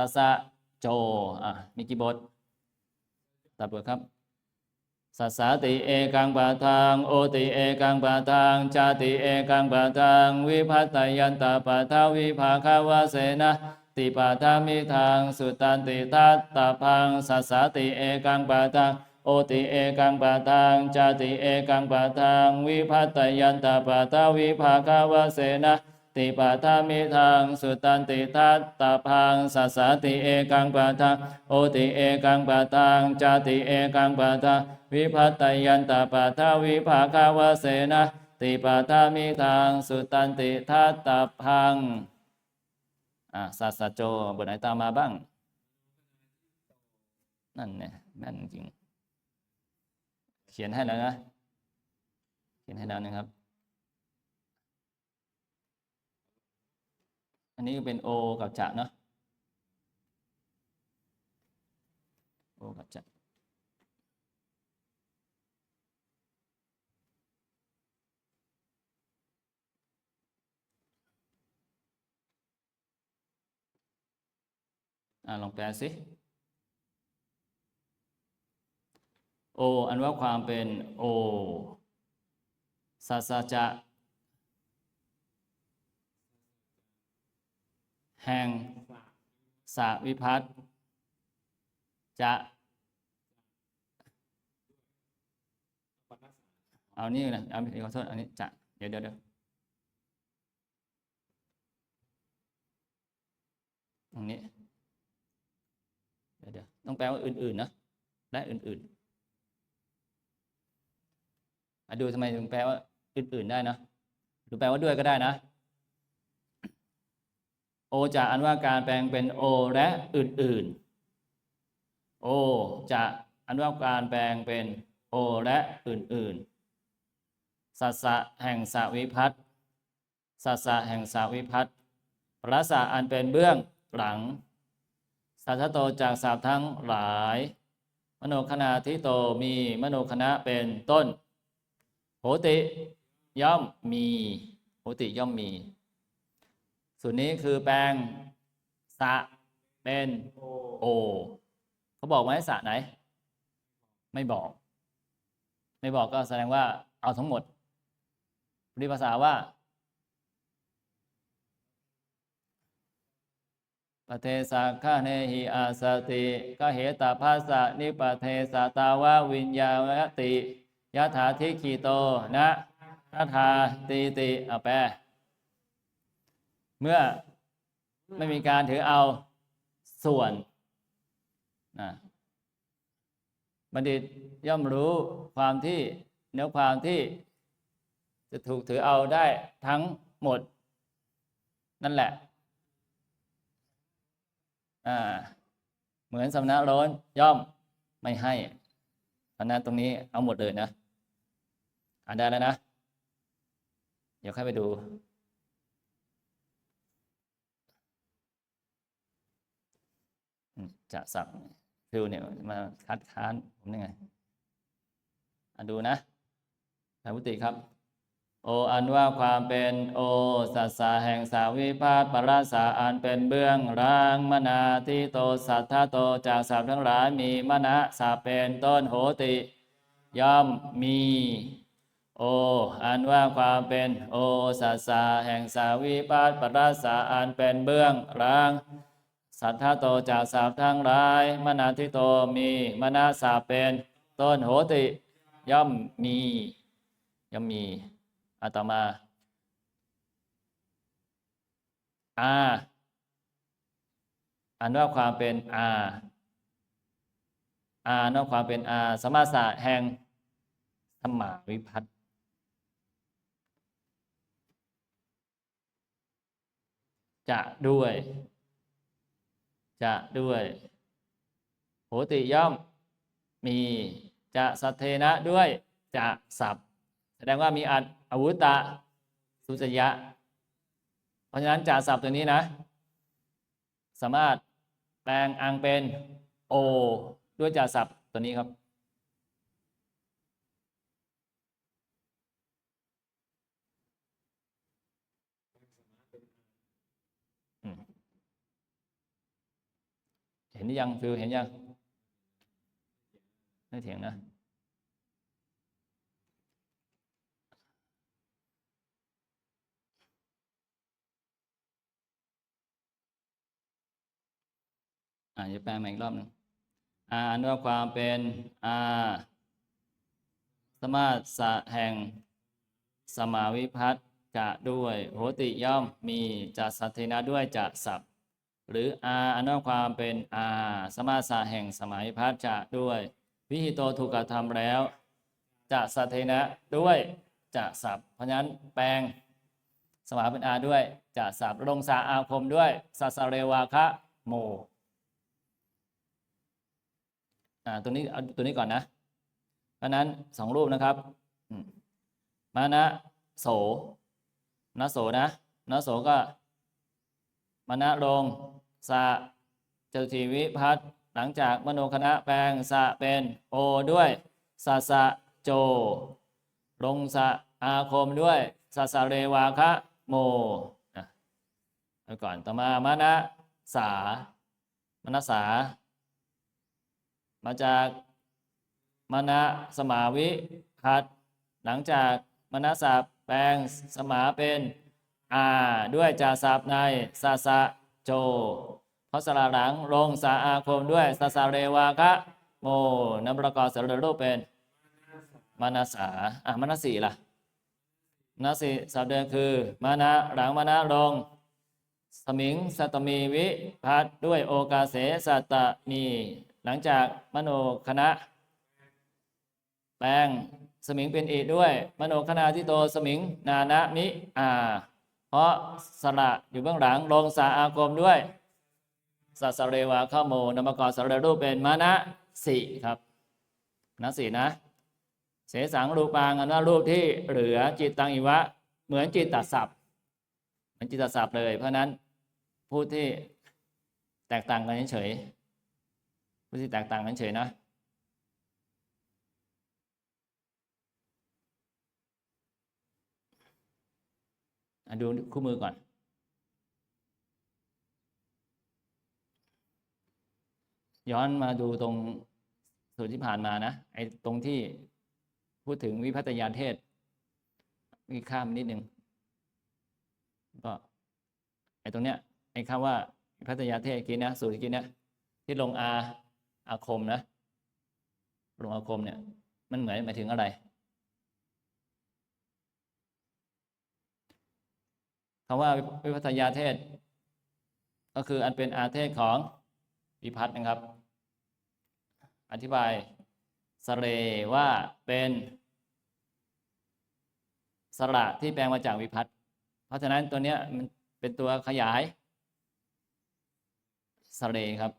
สัสสะโจอะมีกี่บทตัดบทครับสัสสติเอกังปะทังโอติเอกังปะทังชาติเอกังปะทังวิพัตตยันตปะทาวิภาคาวะเสนะติปะทามิทางสุตันติทัตตาพังสัสสติเอกังปะทังโอติเอกังปะทังชาติเอกังปะทังวิพัตตยันตปะทาวิภาคาวะเสนะ ติปะทามิทางสุตันติทัตตพังสัสสติเอกังปะทังโอติเอกังปะทังจาติเอกังปะทังวิพัตตยันตปะทาวิภาคาวเสนะติปะทามิทางสุตันติทัตตพังอะสัสสโจบทไหนตามมาบ้าง นั่นเนี่ยแม่นจริง เขียนให้แล้วนะ เขียนให้แล้วนะครับ อันนี้เป็นโอกับจะเนาะโอกับจะอลองแปลสิ โอ อันว่าความเป็นโอ สัสจะ แห่งสาวิพัตจะเอานี่นะเอาขอโทษอันนี้จะเดี๋ยวเดี๋ยวเดี๋ยวตรงนี้เดี๋ยวเดี๋ยวต้องแปลว่าอื่นๆนะและอื่นๆมาดูทำไมถึงแปลว่าอื่นๆได้นะหรือแปลว่าด้วยก็ได้นะ โอจะอันว่าการแปลงเป็นโอและอื่นๆ โอจะอันว่าการแปลงเป็นโอและอื่นๆ สัสะแห่งสาวิพัตสัสะแห่งสาวิพัตระสะอันเป็นเบื้องหลัง สัทโตจากสาบทั้งหลาย มโนคณาทิโตมีมโนคณะเป็นต้น โหติย่อมมี โหติย่อมมี ส่วนนี้คือแปลงสะเป็นโอเขาบอกไหมสะไหน ไม่บอก ไม่บอกก็แสดงว่าเอาทั้งหมดรีภาษาว่าปเทสะฆาเนหิอาสติกเหตาภาสะนิปเทสะตาวะวิญญาณติยะถาทิคีโตนะทัทาตีติอแปล เมื่อไม่มีการถือเอาส่วนนะบัณฑิตย่อมรู้ความที่เนื้อความที่จะถูกถือเอาได้ทั้งหมด นั่นแหละอ่าเหมือนสำนักร้อนย่อมไม่ให้เพราะนั้นตรงนี้เอาหมดเลยนะอ่านได้แล้วนะ เดี๋ยวค่อยไปดู จะสับฟิวเนี่ยมาคัดค้านผมยังไงอะดูนะสาวุติครับ โออันว่าความเป็นโอสัสสะแห่งสาวิพาตปราสาอันเป็นเบื้องร่างมนาทิโตสัทธาโตจากสัพทั้งหลายมีมณะสาเป็นต้นโหติ ย่อมมีโอ อันว่าความเป็นโอสัสสะแห่งสาวิพาตปราสาอันเป็นเบื้องร่าง สัทธาโตจากสาบทั้งหลายมนาทิโตมีมนาสาเป็นต้นโหติ ย่อมมีย่อมมีอาต่อมาอาอันว่าความเป็นอาอานว่าความเป็นอาสมาสะแห่งธรรมาวิพัตจะด้วย จะด้วย โหติย่อม มีจะสัทเทนะด้วยจะสับแสดงว่ามีอัดอาวุตะสุจยะ เพราะฉะนั้นจะสับตัวนี้นะ สามารถแปลงอังเป็นโอ ด้วยจะสับตัวนี้ครับ ห็นยังฟิวเห็นยังไม่เถียงนะ อ่าจะแปลใหม่อีกรอบหนึ่งอาเนื้อความเป็นอาสมาสะแห่งสมาวิพัตน์จะด้วยโหติย่อมมีจะสัตถินะด้วยจะสับ หรืออาอันว่าความเป็นอาสมาสะแห่งสมาวิพัตน์จะด้วย วิหิโตถูกกระทำแล้ว จะสัตถินะด้วยจะสับเพราะฉะนั้นแปลงสมาเป็นอาด้วยจะสับลงสาอาคมด้วยสัสเรวาคะโมอ่าตัวนี้เอาตัวนี้ก่อนนะ เพราะนั้นสองรูปนะครับมมานะโสนะโสนะนะโสก็ มานะลงสะจตุวิพัฒหลังจากมโนคณะแปลงสะเป็นโอด้วยสะสะโจ ลงสะอาคมด้วยสะสะเรวาคะโมอะก่อนต่อมามานะสามนะสา มาจากมณะสมาวิพัดหลังจากมณะสับแปลงสมาเป็น อาด้วยจาสับในสาสะโจเพราะสระหลังลงสาอาคมด้วยสาสะเรวาคะโมนับประกอบสรรูปเป็นมณสาอะมณสีล่ะมณสีสับเดิมคือมณะหลังมณะลงสมิงสัตมีวิพัดด้วยโอกาเสสัตตมี หลังจากมโนคณะ แปลงสมิงเป็นอีด้วย มโนคณาทิโตสมิงนานะมิอา เพราะสระอยู่เบื้องหลังลงสาอาคมด้วยสัสเรวาข้าโมนามกรสระรูปเป็นมานะสีครับนะสีนะ เสสังรูปังอันว่ารูปที่เหลือจิตตังอิวะ เหมือนจิตตศัพท์เหมือนจิตตศัพท์เลย เพราะนั้นผู้ที่แตกต่างกันเฉยผู้ที่แตกต่างกันเฉยนะ ดูคู่มือก่อน ย้อนมาดูตรงส่วนที่ผ่านมานะไอ้ตรงที่พูดถึงวิพัฒยาเทศมีข้ามนิดนึงก็ไอ้ตรงเนี้ยไอ้คำว่าวิพัฒยาเทศกี้นะสูตรกี้นะที่ลงอาอาคมนะลงอาคมเนี่ย มันเหมือนหมายถึงอะไร คำว่าวิพัฒยาเทศ ก็คืออันเป็นอาเทศของวิพัฒน์นะครับ อธิบายสเรว่าเป็นสระที่แปลงมาจากวิพัฒน์เพราะฉะนั้นตัวเนี้ยมันเป็นตัวขยายสเรครับ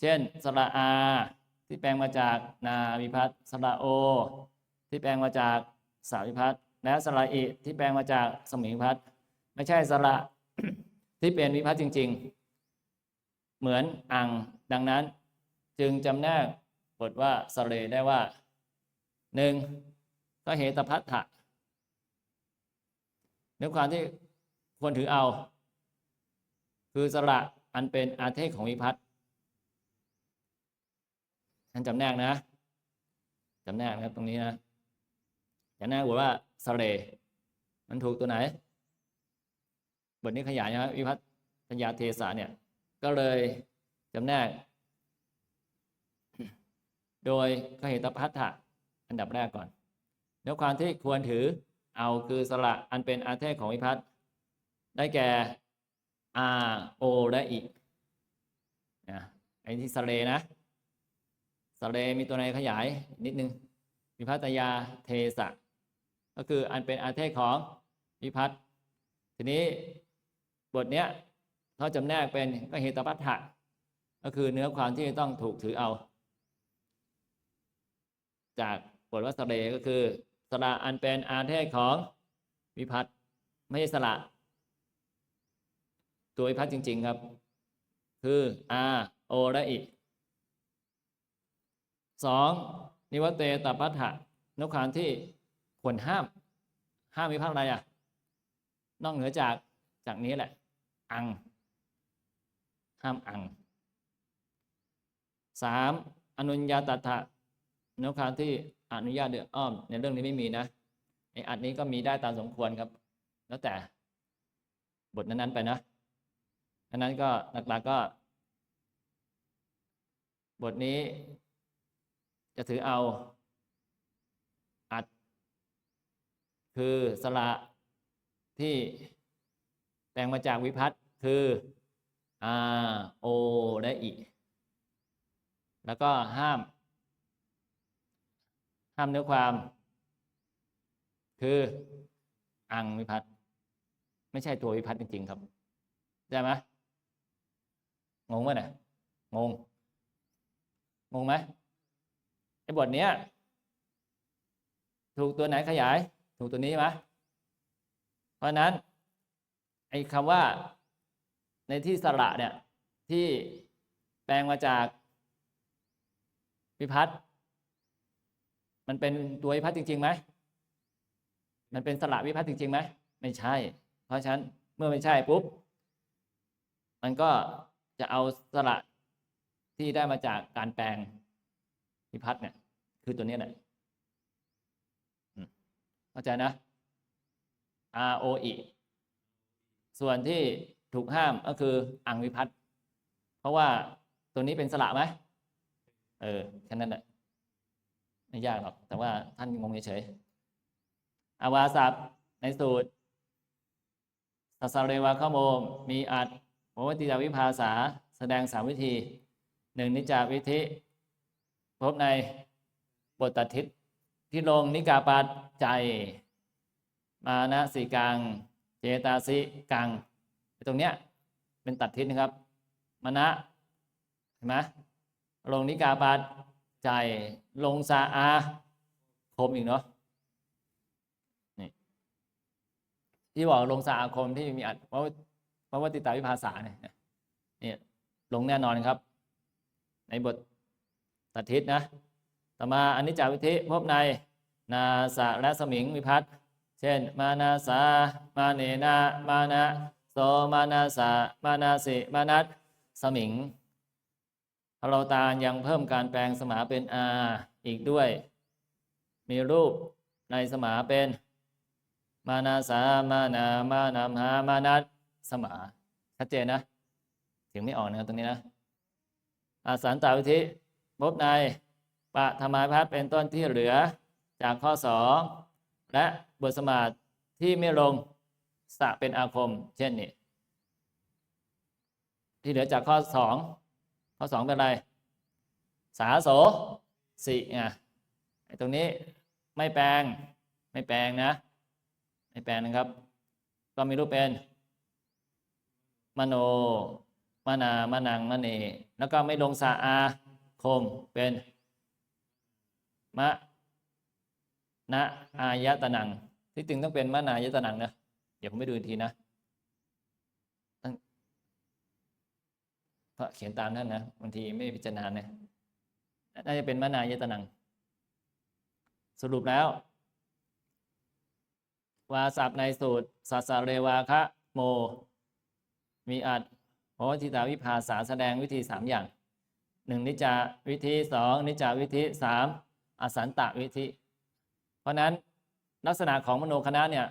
เช่นสระอา ที่แปลงมาจากนาวิพัฒน์สระโอ ที่แปลงมาจากสาวิพัฒน และสระอิที่แปลงมาจากสมิงพัฒน์ไม่ใช่สระที่เป็นวิพัฒน์จริง ๆ เหมือนอังดังนั้น จึงจำแนกบทว่าสเรได้ว่าหนึ่งก็เหตุพัทธะเนื้อความที่ควรถือเอา คือสระอันเป็นอาเทศของวิพัฒน์ท่านจำแนกนะจำแนกนะครับตรงนี้นะจำแนกบทว่า สเรมันถูกตัวไหน บทนี้ขยายนะครับวิพัฒนยาเทสาเนี่ย ก็เลยจำแนก โดยขเหตพัทธะอันดับแรกก่อนเนื้อความที่ควรถือเอาคือสระอันเป็นอาเทศของวิพัฒน์ได้แก่อาโอและอีนะไอ้ที่สเรนะสเรมีตัวไหนขยายนิดนึงวิพัตยาเทสะ ก็คืออันเป็นอาเทศของวิพัฒน์ทีนี้บทเนี้ยเขาจำแนกเป็นก็เหตปัฏฐะก็คือเนื้อความที่ต้องถูกถือเอา จากบทวัสเรก็คือสระอันเป็นอาเทศของวิพัฒน์ไม่ใช่สระตัววิพัฒน์จริง ๆ ครับ คืออาโอและอิสองนิวัตเตตปัฏฐะนกขานที่ ควรห้าม ห้ามวิพัฒน์อะไรอะ นอกเหนือจากจากนี้แหละ อังหห้ามอังสามอนุญญาตถะนกคาที่อนุญาตเดืออ้อม ในเรื่องนี้ไม่มีนะไออันนี้ก็มีได้ตามสมควรครับ แล้วแต่บทนั้นๆไปนะอันนั้นก็หลักๆก็ บทนี้จะถือเอา อัด คือสระที่แต่งมาจากวิพัตคืออาโอและอิแล้วก็ห้าม ห้ามเนื้อความ คืออังวิพัตไม่ใช่ตัววิพัตจริงๆครับได้ไหมงงไหมเนี่ยงง งงไหมไอ้บทเนี้ย ถูกตัวไหนขยาย ถูกตัวนี้ไหมเพราะนั้นไอ้คำว่าในที่สระเนี่ยที่แปลงมาจากวิพัตน์มันเป็นตัววิพัตน์จริงๆไหมมันเป็นสระวิพัตน์จริงๆไหมไม่ใช่ เพราะฉะนั้นเมื่อไม่ใช่ปุ๊บ มันก็จะเอาสระที่ได้มาจากการแปลงวิพัตน์เนี่ย คือตัวนี้แหละ เข้าใจนะ R O E ส่วนที่ถูกห้ามก็คืออังวิพัตเพราะว่าตัวนี้เป็นสระไหมเออแค่นั้นแหละไม่ยากหรอก แต่ว่าท่านงงเฉยๆอาวาสับในสูตรสัสเรวาขโมม มีอัดโมวติจาวิภาษา แสดงสามวิธีหนึ่งนิจาวิธิพบในบทตัดทิศ ที่ลงนิกาปัจใจยมานะสีกัง เจตาสิกัง ตรงเนี้ยเป็นตัดทิศนะครับมานะเห็นไหมลงนิกาปัจใจยลงสาอาคมอีกเนาะนี่ที่บอกลงสาอาคมที่มีอัดเพราะเพราะว่าติตาวิภาษาเนี่ยเนี่ยลงแน่นอนครับ ในบทตัดทิศนะ ต่อมาอนิจจาวิธิพบใน นาสะและสมิงวิพัตเช่น มานาสามาเนนามานะโสมานาสามานาสิมานัสสมิงพเราตายังเพิ่มการแปลงสมาเป็นอาอีกด้วย มีรูปในสมาเป็น มานาสามานา มานามหามานัสสมาชัดเจนนะเสียงไม่ออกนะครับตรงนี้นะอาสันตาวิธิพบในปะธรรมายพัฒเป็นต้นที่เหลือ จากข้อสองและบทสมาธิที่ไม่ลงสะเป็นอาคม เช่นนี้ที่เหลือจากข้อสองข้อสองเป็นอะไร สาโสสิไงตรงนี้ไม่แปลงไม่แปลงนะ ไม่แปลงนะครับ ก็มีรูปเป็น มโนมานามานังมะเนแล้วก็ไม่ลงสาอาคมเป็น มะ นะอายตนัง ที่จริงต้องเป็นมะนายตนังนะเดี๋ยวผมไปดูอีกทีนะเพระเขียนตามนั่นนะบางทีไม่พิจารณาเนี่ยน่าจะเป็นมะนายตนัง สรุปแล้ว วาสับในสูตรสัสเรวาคะโม มีอัดเพราะว่าทิตาวิภาษาแสดงวิธีสามอย่างหนึ่งนิจาวิธีสองนิจาวิธีสามอสันตะวิธี เพราะนั้นลักษณะของมโนคณะเนี่ย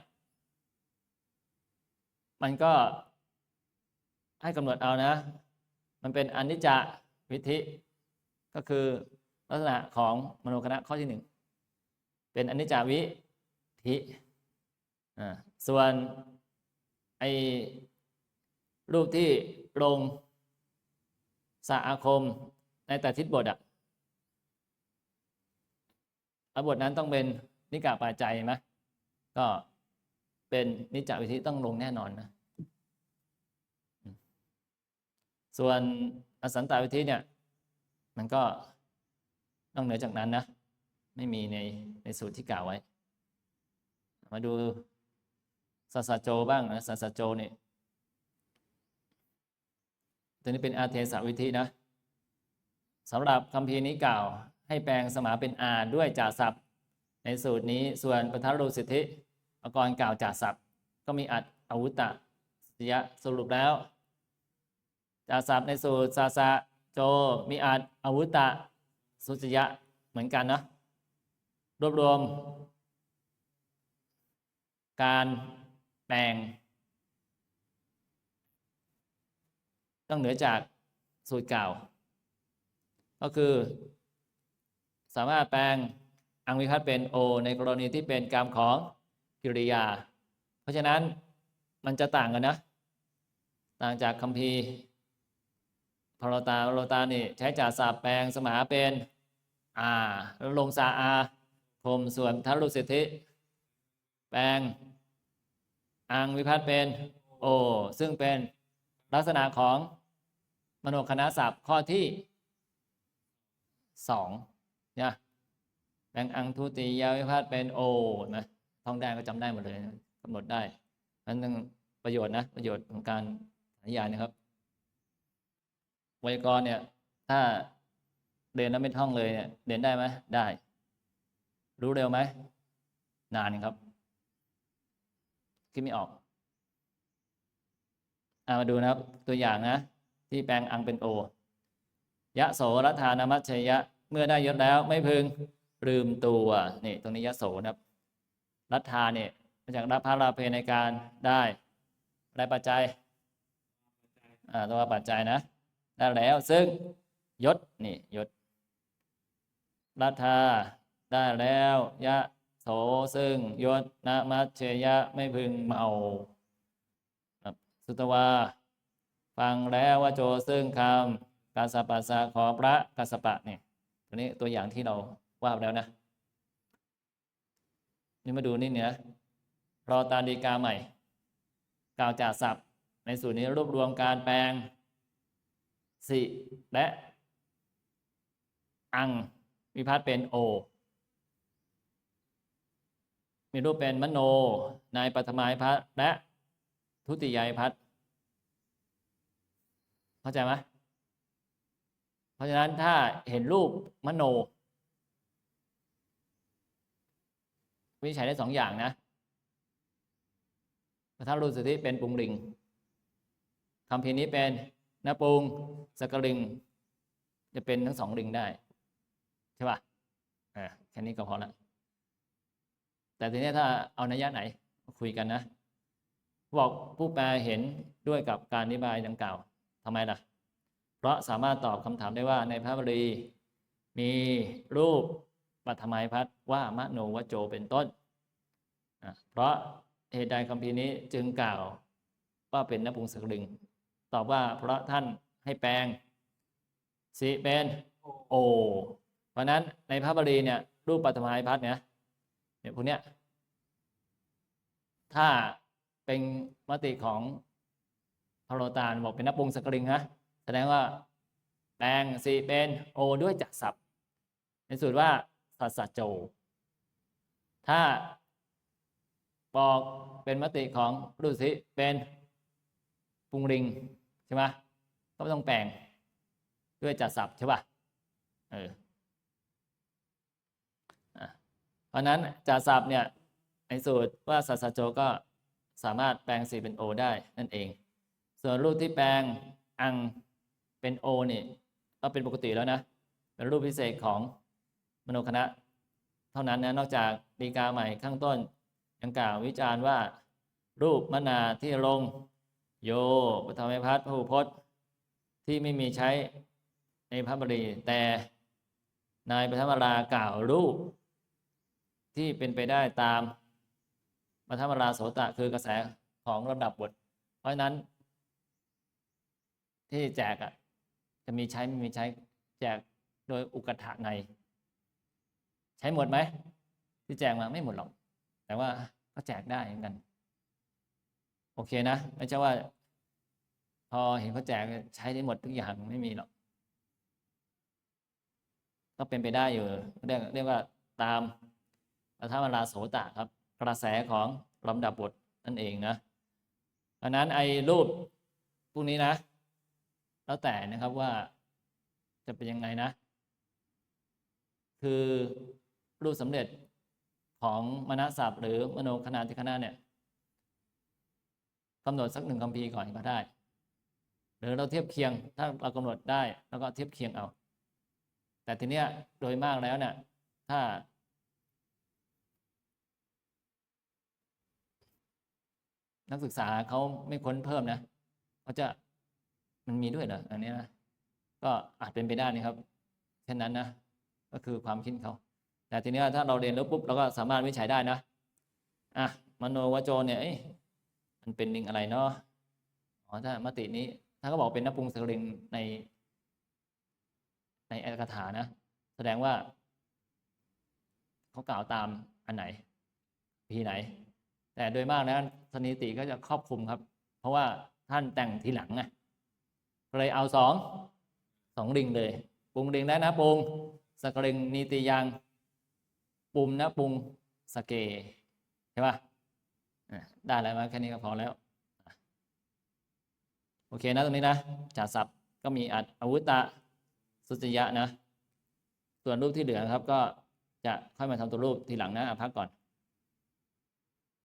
มันก็ให้กำหนดเอานะ มันเป็นอนิจจวิธีก็คือลักษณะของมโนคณะข้อที่หนึ่งเป็นอนิจจวิธิอ่าส่วนไอรูปที่ลงสาอาคมในแต่ทิศบทอะบทนั้นต้องเป็น นิกาปาใจไหมก็เป็นนิจจวิธีต้องลงแน่นอนนะส่วนอสันตวิธีเนี่ย มันก็ต้องเหนือจากนั้นนะ ไม่มีในในสูตรที่กล่าวไว้ มาดูสัสโจบ้างนะสัสสโจเนี่ยตัวนี้เป็นอาเทสวิธีนะสำหรับคำพีนี้กล่าว ให้แปลงสมาเป็นอาด้วยจ่าศัพท์ ในสูตรนี้ส่วนปทัรูสิทธิอากรกล่าวจ่าศัพท์ ก็มีอัดอาวุตตะสิยะสรุปแล้วจากศัพท์ในสูตรสาสะโจมีอาจอาวุตะสุจยะเหมือนกันเนาะรวบรวม การแปลงต้องเหนือจากสูตรเก่า ก็คือ สามารถแปลง อังวิคัตเป็นโอในกรณีที่เป็นกรรมของกิริยา เพราะฉะนั้นมันจะต่างกันนะ ต่างจากคัมภีร์พรตาพรตานี่ใช้จ่าศัพท์แปลงสมาเป็นอาแล้วลงซาอาคมส่วนทัรุสิทธิ แปลง อังวิพัตน์เป็นโอ ซึ่งเป็นลักษณะของมโนคณะศัพท์ข้อที่สอง แปลงอังทุติยาวิพัตน์เป็นโอนะท่องได้ก็จำได้หมดเลยกำหนดได้นั้นต้องประโยชน์นะ ประโยชน์ของการสัญญานะครับไวยากรณ์เนี่ย ถ้าเรียนแล้วไม่ท่องเลยเนี่ยเรียนได้ไหมได้ รู้เร็วไหมนานครับคิดไม่ออกอามาดูนะครับ ตัวอย่างนะ ที่แปลงอังเป็นโอ ยะโสรัฐานามัชยะ เมื่อได้ยศแล้วไม่พึง ลืมตัวนี่ตรงนี้ยะโสนะครับรัฐาเนี่ยมาจากรับพระราเพในการได้ได้ปัจจัยอ่าตัวปัจจัยนะได้แล้วซึ่งยศนี่ยศรัฐาได้แล้วยะโสซึ่งยศนามัชเชยะไม่พึงเมาสุตวา ฟังแล้วว่าโจซึ่งคำกาสปัสะขอพระกาสปะเนี่ยตัวนี้ตัวอย่างที่เรา ว่าแล้วนะ นี่มาดูนี่เนี่ยรอตาดีกาใหม่ กล่าวจากศัพท์ ในสูตรนี้รวบรวมการแปลง สิ และ อัง วิพัฒน์เป็นโอ มีรูปเป็นมโนในปัทมายพัฒและทุติยายพัฒเข้าใจไหมเพราะฉะนั้นถ้าเห็นรูปมโน วิจัยได้สองอย่างนะถ้ารูปสุทธิเป็นปุงลิงคำพีนี้เป็นนปุงสกลิง จะเป็นทั้งสองลิงได้ ใช่ป่ะอ่าแค่นี้ก็พอละแต่ทีนี้ถ้าเอานัยยะไหนคุยกันนะบอกผู้แปลเห็นด้วยกับการอธิบายดังกล่าวทำไมล่ะ เพราะสามารถตอบคำถามได้ว่าในพระบาลีมีรูป ปัทมายพัฒน์ว่ามโนวโจเป็นต้น เพราะเหตุใดคำพีนี้จึงกล่าวว่าเป็นนปุงสกลึงตอบว่าเพราะท่านให้แปลงสีเป็นโอ เพราะนั้นในพระบาลีเนี่ย รูปปัทมายพัฒน์เนี่ยเนี่ยพวกเนี้ยถ้าเป็นมติของพระโลตานบอกเป็นนปุงสกลิงนะแสดงว่าแปลงสีเป็นโอด้วยจักรศัพท์ในสูตรว่า สัสโจ ถ้าบอกเป็นมติของฤาษีเป็นปุงริงใช่ไหมก็ไม่ต้องแปลงด้วยจัดศัพใช่ป่ะเออเพราะนั้นจัดศัพเนี่ยในสูตรว่าสัสโจก็สามารถแปลงสีเป็นโอได้นั่นเอง ส่วนรูปที่แปลงอังเป็นโอนี่ก็เป็นปกติแล้วนะ เป็นรูปพิเศษของ มโนคณะ เท่านั้นนะนอกจากดีกาใหม่ข้างต้น ยังกล่าววิจารณ์ว่า รูปมนาที่ลง โยปฐมพัฒน์พระหุพจน์ ที่ไม่มีใช้ในพระบรีแต่นายปฐมรากล่าวรูป ที่เป็นไปได้ตามปฐมราโสตะคือกระแสของลำดับบท เพราะฉะนั้น ที่แจกอะจะมีใช้ไม่มีใช้แจกโดยอุกถะใน ใช้หมดไหมที่แจกมาไม่หมดหรอก แต่ว่าก็แจกได้เหมือนกัน โอเคนะ ไม่ใช่ว่า พอเห็นเขาแจกใช้ได้หมดทุกอย่างไม่มีหรอกก็เป็นไปได้อยู่เรียกเรียกว่าตามปฐมราโสตะครับ กระแสของลำดับบทนั่นเองนะเพราะนั้นไอ้รูปพวกนี้นะ แล้วแต่นะครับว่าจะเป็นยังไงนะ คือ รูปสำเร็จของมณศัพท์หรือมโนคณาธิคณะเนี่ยกำหนดสักหนึ่งคำพีก่อนก็ได้ หรือเราเทียบเคียงถ้าเรากำหนดได้แล้วก็เทียบเคียงเอา แต่ทีเนี้ยโดยมากแล้วเนี่ยถ้า นักศึกษาเขาไม่ค้นเพิ่มนะเขาจะมันมีด้วยเหรออันนี้นะก็อาจเป็นไปได้นะครับเช่นนั้นนะก็คือความคิดเขา แต่ทีนี้ถ้าเราเรียนแล้วปุ๊บเราก็สามารถวิจัยได้นะอะมโนวโจรเนี่ยมันเป็นลิงอะไรเนาะอ๋อถ้ามตินี้ถ้าเขาบอกเป็นนปุงสกลิงใน ในอัตถกถานะ แสดงว่าเขากล่าวตามอันไหนพีไหน แต่โดยมากนะสถิติก็จะครอบคลุมครับ เพราะว่าท่านแต่งทีหลังไงเลยเอาสองสองลิงเลยปุงลิงได้นะปุงสกลิงนีติยัง ปุ่มนะปุงสเกใช่ปะอะได้แล้วมาแค่นี้ก็พอแล้ว โอเคนะตรงนี้นะจ่าศัพท์ก็มีอัดอาวุธตะสุจยะนะ ส่วนรูปที่เหลือครับก็จะค่อยมาทำตัวรูปทีหลังนะพักก่อน